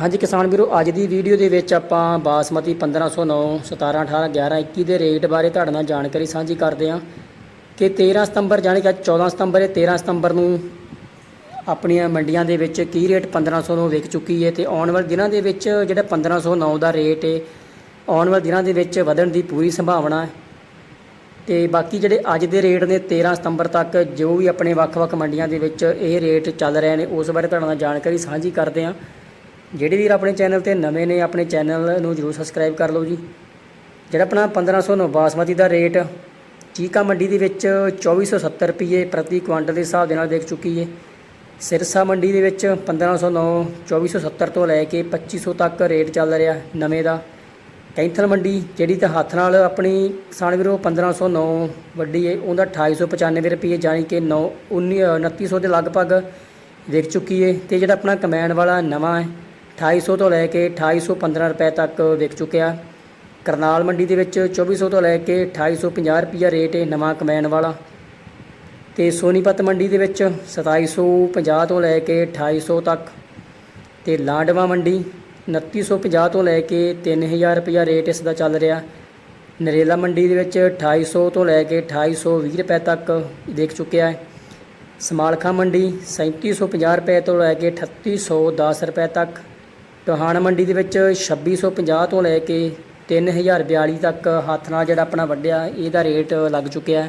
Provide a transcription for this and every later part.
ਹਾਂਜੀ ਕਿਸਾਨ ਵੀਰੋ, ਅੱਜ ਦੀ ਵੀਡੀਓ ਦੇ ਵਿੱਚ ਆਪਾਂ ਬਾਸਮਤੀ 1509 17 18 11 21 ਦੇ ਰੇਟ ਬਾਰੇ ਤੁਹਾਡੇ ਨਾਲ ਜਾਣਕਾਰੀ ਸਾਂਝੀ ਕਰਦੇ ਹਾਂ ਕਿ 13 ਸਤੰਬਰ ਜਾਣੀ ਕਿ ਅੱਜ 14 ਸਤੰਬਰ ਹੈ 13 ਸਤੰਬਰ ਨੂੰ ਆਪਣੀਆਂ ਮੰਡੀਆਂ ਦੇ ਵਿੱਚ ਕੀ ਰੇਟ 1500 ਨੂੰ ਵਿਕ ਚੁੱਕੀ ਹੈ ਤੇ ਆਉਣ ਵਾਲੇ ਦਿਨਾਂ ਦੇ ਵਿੱਚ ਜਿਹੜਾ 1509 ਦਾ ਰੇਟ ਹੈ, ਆਉਣ ਵਾਲੇ ਦਿਨਾਂ ਦੇ ਵਿੱਚ ਵਧਣ ਦੀ ਪੂਰੀ ਸੰਭਾਵਨਾ ਹੈ। ਤੇ ਬਾਕੀ ਜਿਹੜੇ ਅੱਜ ਦੇ ਰੇਟ ਨੇ 13 ਸਤੰਬਰ ਤੱਕ, ਜੋ ਵੀ ਆਪਣੇ ਵੱਖ-ਵੱਖ ਮੰਡੀਆਂ ਦੇ ਵਿੱਚ ਇਹ ਰੇਟ ਚੱਲ ਰਹੇ ਨੇ, ਉਸ ਬਾਰੇ ਤੁਹਾਡੇ ਨਾਲ ਜਾਣਕਾਰੀ ਸਾਂਝੀ ਕਰਦੇ ਹਾਂ। ਜਿਹੜੇ ਵੀਰ ਆਪਣੇ ਚੈਨਲ ਤੇ ਨਵੇਂ ਨੇ, ਆਪਣੇ ਚੈਨਲ ਨੂੰ ਜਰੂਰ ਸਬਸਕ੍ਰਾਈਬ ਕਰ ਲਓ ਜੀ। ਜਿਹੜਾ ਆਪਣਾ 1509 ਬਾਸਮਤੀ ਦਾ ਰੇਟ ਚੀਕਾ ਮੰਡੀ ਦੇ ਵਿੱਚ 2470 ਰੁਪਏ ਪ੍ਰਤੀ ਕੁਇੰਟਲ ਦੇ ਹਿਸਾਬ ਦੇ ਨਾਲ ਵਿਕ ਚੁੱਕੀ ਹੈ ਸਿਰਸਾ ਮੰਡੀ ਦੇ ਵਿੱਚ 1509 2470 ਤੋਂ ਲੈ ਕੇ 2500 ਤੱਕ ਰੇਟ ਚੱਲ ਰਿਹਾ ਨਵੇਂ ਦਾ। ਕੈਂਥਲ ਮੰਡੀ ਜਿਹੜੀ ਤਾਂ ਹੱਥ ਨਾਲ ਆਪਣੀ ਕਿਸਾਨ ਵੀਰੋ 1509 ਵੱਡੀ ਹੈ ਉਹਦਾ 2895 ਰੁਪਏ ਜਾਣੀ ਕਿ 9 19 2900 ਦੇ ਲਗਭਗ ਵਿਕ ਚੁੱਕੀ ਹੈ ਤੇ ਜਿਹੜਾ ਆਪਣਾ ਕਮੈਨ ਵਾਲਾ ਨਵਾਂ ਹੈ 2800 ਤੋਂ ਲੈ ਕੇ 2815 ਰੁਪਏ ਤੱਕ ਵਿਕ ਚੁੱਕਿਆ। ਕਰਨਾਲ ਮੰਡੀ ਦੇ ਵਿੱਚ 2400 ਤੋਂ ਲੈ ਕੇ 2850 ਰੁਪਿਆ ਰੇਟ ਹੈ ਨਵਾਂ ਕਮੈਨ ਵਾਲਾ। ਤੇ ਸੋਨੀਪਤ ਮੰਡੀ ਦੇ ਵਿੱਚ 2750 ਤੋਂ ਲੈ ਕੇ 2800 ਤੱਕ। ਤੇ ਲਾਂਡਵਾ ਮੰਡੀ 2950 ਤੋਂ ਲੈ ਕੇ 3000 ਰੁਪਿਆ ਰੇਟ ਇਸ ਦਾ ਚੱਲ ਰਿਹਾ। ਨਰੇਲਾ ਮੰਡੀ ਦੇ ਵਿੱਚ 2800 ਤੋਂ ਲੈ ਕੇ 2820 ਰੁਪਏ ਤੱਕ ਦੇਖ ਚੁੱਕਿਆ ਹੈ। ਸਮਾਲਖਾ ਮੰਡੀ 3750 ਰੁਪਏ ਤੋਂ ਲੈ ਕੇ 3810 ਰੁਪਏ ਤੱਕ। ਟੋਹਾਣਾ ਮੰਡੀ ਦੇ ਵਿੱਚ 2650 ਤੋਂ ਲੈ ਕੇ 3042 ਤੱਕ ਹੱਥ ਨਾਲ ਜਿਹੜਾ ਆਪਣਾ ਵੱਢਿਆ ਇਹਦਾ ਰੇਟ ਲੱਗ ਚੁੱਕਿਆ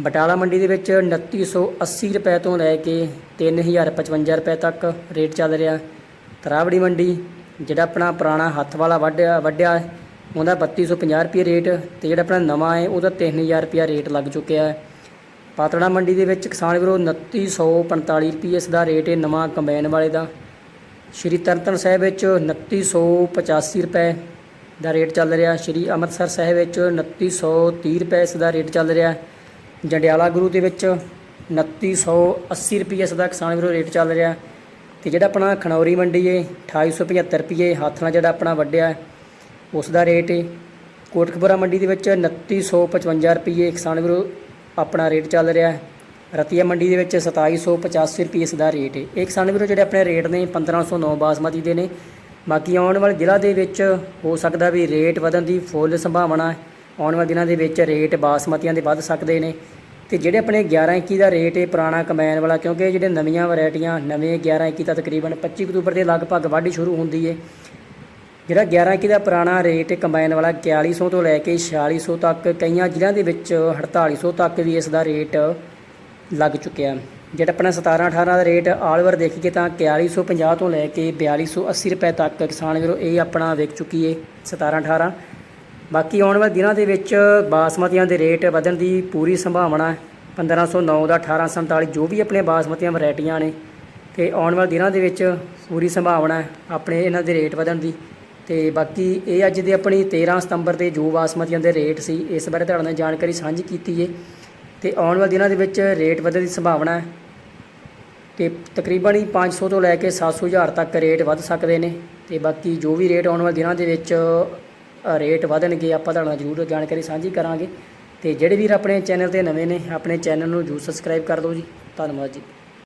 ਬਟਾਲਾ ਮੰਡੀ ਦੇ ਵਿੱਚ 2980 ਰੁਪਏ ਤੋਂ ਲੈ ਕੇ 3055 ਰੁਪਏ ਤੱਕ ਰੇਟ ਚੱਲ ਰਿਹਾ ਤਰਾਵੜੀ ਮੰਡੀ ਜਿਹੜਾ ਆਪਣਾ ਪੁਰਾਣਾ ਹੱਥ ਵਾਲਾ ਵੱਢਿਆ ਵੱਡਿਆ ਹੈ, ਉਹਦਾ 3250 ਰੁਪਏ ਰੇਟ ਤੇ ਜਿਹੜਾ ਆਪਣਾ ਨਵਾਂ ਹੈ ਉਹਦਾ 3000 ਰੁਪਏ ਰੇਟ ਲੱਗ ਚੁੱਕਿਆ ਹੈ। ਪਾਤੜਾ ਮੰਡੀ ਦੇ ਵਿੱਚ ਕਿਸਾਨ ਵੀਰੋ 2945 ਰੁਪਏ ਇਸ ਦਾ ਰੇਟ ਹੈ ਨਵਾਂ ਕੰਬਾਈਨ ਵਾਲੇ ਦਾ। ਸ਼੍ਰੀ ਤਰਨਤਾਰਨ ਸਾਹਿਬ ਵਿੱਚ 2985 ਰੁਪਏ ਦਾ ਰੇਟ ਚੱਲ ਰਿਹਾ। ਸ਼੍ਰੀ ਅੰਮ੍ਰਿਤਸਰ ਸਾਹਿਬ ਵਿੱਚ 2930 ਰੁਪਏ ਇਸ ਦਾ ਰੇਟ ਚੱਲ ਰਿਹਾ। ਜੰਡਿਆਲਾ ਗੁਰੂ ਦੇ ਵਿੱਚ 2980 ਰੁਪਏ ਇਸ ਦਾ ਕਿਸਾਨ ਵੀਰੋ ਰੇਟ ਚੱਲ ਰਿਹਾ। ਤੇ ਜਿਹੜਾ ਆਪਣਾ ਖਨੌਰੀ ਮੰਡੀ ਹੈ 2875 ਰੁਪਏ ਹੱਥ ਨਾਲ ਜਿਹੜਾ ਆਪਣਾ ਵੱਡਿਆ ਉਸ ਦਾ ਰੇਟ ਏ। ਕੋਟਕਪੁਰਾ ਮੰਡੀ ਦੇ ਵਿੱਚ 2955 ਰੁਪਏ ਕਿਸਾਨ ਵੀਰੋ ਆਪਣਾ ਰੇਟ ਚੱਲ ਰਿਹਾ। ਹੈ ਰਤੀਆ ਮੰਡੀ ਦੇ ਵਿੱਚ 2785 ਰੁਪਏ ਇਸ ਦਾ ਰੇਟ ਹੈ। ਇਹ ਕਿਸਾਨ ਵੀਰੋ ਜਿਹੜੇ ਆਪਣੇ ਰੇਟ ਨੇ 1509 ਬਾਸਮਤੀ ਦੇ ਨੇ। ਬਾਕੀ ਆਉਣ ਵਾਲੇ ਜ਼ਿਲ੍ਹਾ ਦੇ ਵਿੱਚ ਹੋ ਸਕਦਾ ਵੀ ਰੇਟ ਵਧਣ ਦੀ ਫੁੱਲ ਸੰਭਾਵਨਾ ਹੈ। ਆਉਣ ਵਾਲੇ ਦਿਨਾਂ ਦੇ ਵਿੱਚ ਰੇਟ ਬਾਸਮਤੀਆਂ ਦੇ ਵੱਧ ਸਕਦੇ ਨੇ। ਤੇ ਜਿਹੜੇ ਆਪਣੇ 11 21 ਦਾ ਰੇਟ ਹੈ, ਪੁਰਾਣਾ ਕਮੈਨ ਵਾਲਾ, ਕਿਉਂਕਿ ਜਿਹੜੇ ਨਵੀਆਂ ਵੈਰਾਈਟੀਆਂ, ਨਵੇਂ 11 21 ਤਾਂ ਤਕਰੀਬਨ 25 ਅਕਤੂਬਰ ਦੇ ਲਗਭਗ ਵਾਢੀ ਸ਼ੁਰੂ ਹੁੰਦੀ ਹੈ। ਜਿਹੜਾ 11 21 ਦਾ ਪੁਰਾਣਾ ਰੇਟ ਹੈ ਕੰਬਾਈਨ ਵਾਲਾ 4100 ਤੋਂ ਲੈ ਕੇ 4600 ਤੱਕ, ਕਈਆਂ ਜ਼ਿਲ੍ਹਿਆਂ ਦੇ ਵਿੱਚ 4800 ਤੱਕ ਵੀ ਇਸ ਦਾ ਰੇਟ ਲੱਗ ਚੁੱਕਿਆ। ਜਿਹੜਾ ਆਪਣਾ 17 18 ਦਾ ਰੇਟ ਆਲ ਓਵਰ ਦੇਖੀਏ ਤਾਂ 4150 ਤੋਂ ਲੈ ਕੇ 4280 ਰੁਪਏ ਤੱਕ ਕਿਸਾਨ ਵੀਰੋ ਇਹ ਆਪਣਾ ਵਿਕ ਚੁੱਕੀ ਹੈ 17 18 ਬਾਕੀ ਆਉਣ ਵਾਲੇ ਦਿਨਾਂ ਦੇ ਵਿੱਚ ਬਾਸਮਤੀਆਂ ਦੇ ਰੇਟ ਵਧਣ ਦੀ ਪੂਰੀ ਸੰਭਾਵਨਾ ਹੈ। 1509 ਦਾ 1847 ਜੋ ਵੀ ਆਪਣੇ ਬਾਸਮਤੀਆਂ ਵੈਰਾਈਟੀਆਂ ਨੇ ਤੇ ਆਉਣ ਵਾਲੇ ਦਿਨਾਂ ਦੇ ਵਿੱਚ ਪੂਰੀ ਸੰਭਾਵਨਾ ਹੈ ਆਪਣੇ ਇਹਨਾਂ ਦੇ ਰੇਟ ਵਧਣ ਦੀ। ਤੇ ਬਾਕੀ ਇਹ ਅੱਜ ਦੇ ਆਪਣੀ 13 ਸਤੰਬਰ ਦੇ ਜੋ ਬਾਸਮਤੀਆਂ ਦੇ ਰੇਟ ਸੀ ਇਸ ਬਾਰੇ ਤੁਹਾਡੇ ਨਾਲ ਜਾਣਕਾਰੀ ਸਾਂਝੀ ਕੀਤੀ ਹੈ ਤੇ ਆਉਣ ਵਾਲੇ ਦਿਨਾਂ ਦੇ ਵਿੱਚ ਰੇਟ ਵਧਣ ਦੀ ਸੰਭਾਵਨਾ ਹੈ ਤੇ ਤਕਰੀਬਨ ਹੀ 500 ਤੋਂ ਲੈ ਕੇ 700 ਹਜ਼ਾਰ ਤੱਕ ਰੇਟ ਵੱਧ ਸਕਦੇ ਨੇ ਤੇ ਬਾਕੀ ਜੋ ਵੀ ਰੇਟ ਆਉਣ ਵਾਲੇ ਦਿਨਾਂ ਦੇ ਵਿੱਚ ਰੇਟ ਵਧਣਗੇ, ਆਪਾਂ ਤੁਹਾਡੇ ਨਾਲ ਜ਼ਰੂਰ ਜਾਣਕਾਰੀ ਸਾਂਝੀ ਕਰਾਂਗੇ। ਤੇ ਜਿਹੜੇ ਵੀਰ ਆਪਣੇ ਚੈਨਲ ਤੇ ਨਵੇਂ ਨੇ, ਆਪਣੇ ਚੈਨਲ ਨੂੰ ਜ਼ਰੂਰ ਸਬਸਕ੍ਰਾਈਬ ਕਰ ਦਿਓ ਜੀ। ਧੰਨਵਾਦ ਜੀ।